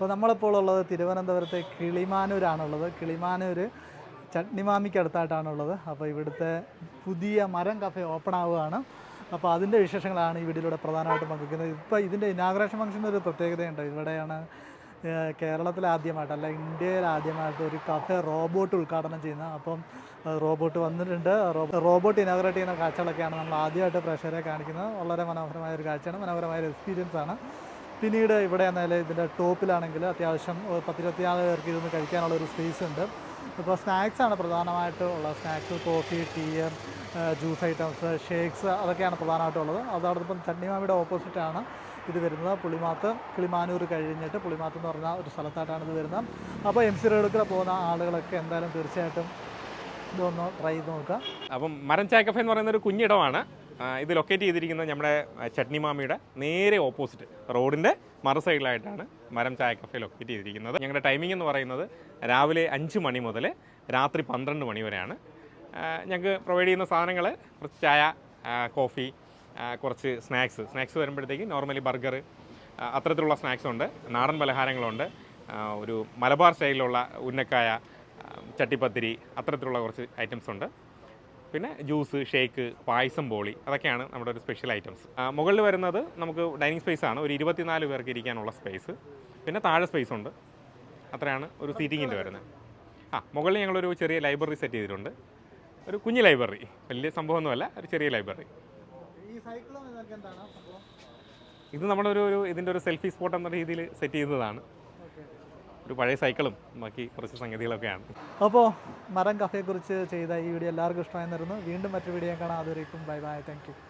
അപ്പോൾ നമ്മളിപ്പോൾ ഉള്ളത് തിരുവനന്തപുരത്തെ കിളിമാനൂരാണുള്ളത്. കിളിമാനൂർ ചട്നിമാമിക്കടുത്തായിട്ടാണുള്ളത് അപ്പോൾ ഇവിടുത്തെ പുതിയ മരം കഫേ ഓപ്പൺ ആവുകയാണ്. അപ്പോൾ അതിന്റെ വിശേഷങ്ങളാണ് ഈ വീഡിയോയിലൂടെ പ്രധാനമായിട്ടും പങ്കുവയ്ക്കുന്നത് ഇപ്പോൾ ഇതിന്റെ ഇനാഗ്രേഷൻ ഫംഗ്ഷന്റെ ഒരു പ്രത്യേകതയുണ്ട്. ഇവിടെയാണ് കേരളത്തിലാദ്യമായിട്ട് അല്ല ഇന്ത്യയിൽ ആദ്യമായിട്ട് ഒരു കഫേ റോബോട്ട് ഉദ്ഘാടനം ചെയ്യുന്നത് അപ്പം റോബോട്ട് വന്നിട്ടുണ്ട്. റോബോട്ട് ഇനാഗ്രേറ്റ് ചെയ്യുന്ന കാഴ്ചകളൊക്കെയാണ് നമ്മൾ ആദ്യമായിട്ട് പ്രേക്ഷകരെ കാണിക്കുന്നത്. വളരെ മനോഹരമായ ഒരു കാഴ്ചയാണ്. മനോഹരമായ ഒരു എക്സ്പീരിയൻസ് ആണ്. പിന്നീട് ഇവിടെ എന്നാൽ ഇതിന്റെ ടോപ്പിലാണെങ്കിൽ അത്യാവശ്യം ഒരു പത്തിരുപത്തിനാല് പേർക്ക് ഇരുന്ന് കഴിക്കാനുള്ള ഒരു സ്പേസ് ഉണ്ട്. ഇപ്പോൾ സ്നാക്സാണ് പ്രധാനമായിട്ട് ഉള്ളത്. Snacks coffee tea juice items shakes അതൊക്കെയാണ് പ്രധാനമായിട്ടുള്ളത്. അതോടൊപ്പം ചണ്ണിമാമിയുടെ ഓപ്പോസിറ്റാണ് ഇത് വരുന്നത്. പുളിമാത്ത് കിളിമാനൂർ കഴിഞ്ഞിട്ട് പുളിമാത്ത് എന്ന് പറഞ്ഞ ഒരു സ്ഥലത്തായിട്ടാണ് ഇത് വരുന്നത്. അപ്പോൾ എം സി പോകുന്ന ആളുകളൊക്കെ എന്തായാലും തീർച്ചയായിട്ടും ഇതൊന്ന് ട്രൈ ചെയ്ത് നോക്കുക. അപ്പം മരം ചായ കഫേ എന്ന് പറയുന്ന ഒരു കുഞ്ഞിടമാണ്. ഇത് ലൊക്കേറ്റ് ചെയ്തിരിക്കുന്നത് നമ്മുടെ ചട്നി മാമിയുടെ നേരെ ഓപ്പോസിറ്റ് റോഡിന്റെ മറു സൈഡിലായിട്ടാണ് മരം ചായ കഫേ ലൊക്കേറ്റ് ചെയ്തിരിക്കുന്നത്. ഞങ്ങളുടെ ടൈമിംഗ് എന്ന് പറയുന്നത് രാവിലെ അഞ്ച് മണി മുതൽ രാത്രി പന്ത്രണ്ട് മണി വരെയാണ്. ഞങ്ങൾക്ക് പ്രൊവൈഡ് ചെയ്യുന്ന സാധനങ്ങൾ കുറച്ച് ചായ കോഫി കുറച്ച് സ്നാക്സ് സ്നാക്സ് വരുമ്പോഴത്തേക്ക് നോർമലി ബർഗർ അത്തരത്തിലുള്ള സ്നാക്സ് ഉണ്ട്. നാടൻ പലഹാരങ്ങളുണ്ട്. ഒരു മലബാർ സ്റ്റൈലിലുള്ള ഉന്നക്കായ ചട്ടിപ്പത്തിരി അത്തരത്തിലുള്ള കുറച്ച് ഐറ്റംസ് ഉണ്ട്. പിന്നെ ജ്യൂസ് ഷേക്ക് പായസം ബോളി അതൊക്കെയാണ് നമ്മുടെ ഒരു സ്പെഷ്യൽ ഐറ്റംസ് മുകളിൽ വരുന്നത് നമുക്ക് ഡൈനിങ് സ്പേസ് ആണ്. ഒരു ഇരുപത്തിനാല് പേർക്ക് ഇരിക്കാനുള്ള സ്പേസ് പിന്നെ താഴെ സ്പേസ് ഉണ്ട്. അത്രയാണ് ഒരു സീറ്റിങ്ങിന്റെ വരുന്നത്. ആ മുകളിൽ ഞങ്ങളൊരു ചെറിയ ലൈബ്രറി സെറ്റ് ചെയ്തിട്ടുണ്ട്. ഒരു കുഞ്ഞു ലൈബ്രറി വലിയ സംഭവമൊന്നുമല്ല ഒരു ചെറിയ ലൈബ്രറി ഇത് നമ്മുടെ ഒരു ഇതിന്റെ ഒരു സെൽഫി സ്പോട്ട് എന്ന രീതിയിൽ സെറ്റ് ചെയ്യുന്നതാണ് ഓക്കെ ഒരു പഴയ സൈക്കിളും ബാക്കി കുറച്ച് സംഗതികളൊക്കെയാണ്. അപ്പോൾ മരം കഫയെക്കുറിച്ച് ചെയ്ത ഈ വീഡിയോ എല്ലാവർക്കും ഇഷ്ടമായി തരുന്നു വീണ്ടും മറ്റൊരു വീഡിയോ കാണാം. അതുവരേക്കും ബൈ ബൈ. താങ്ക്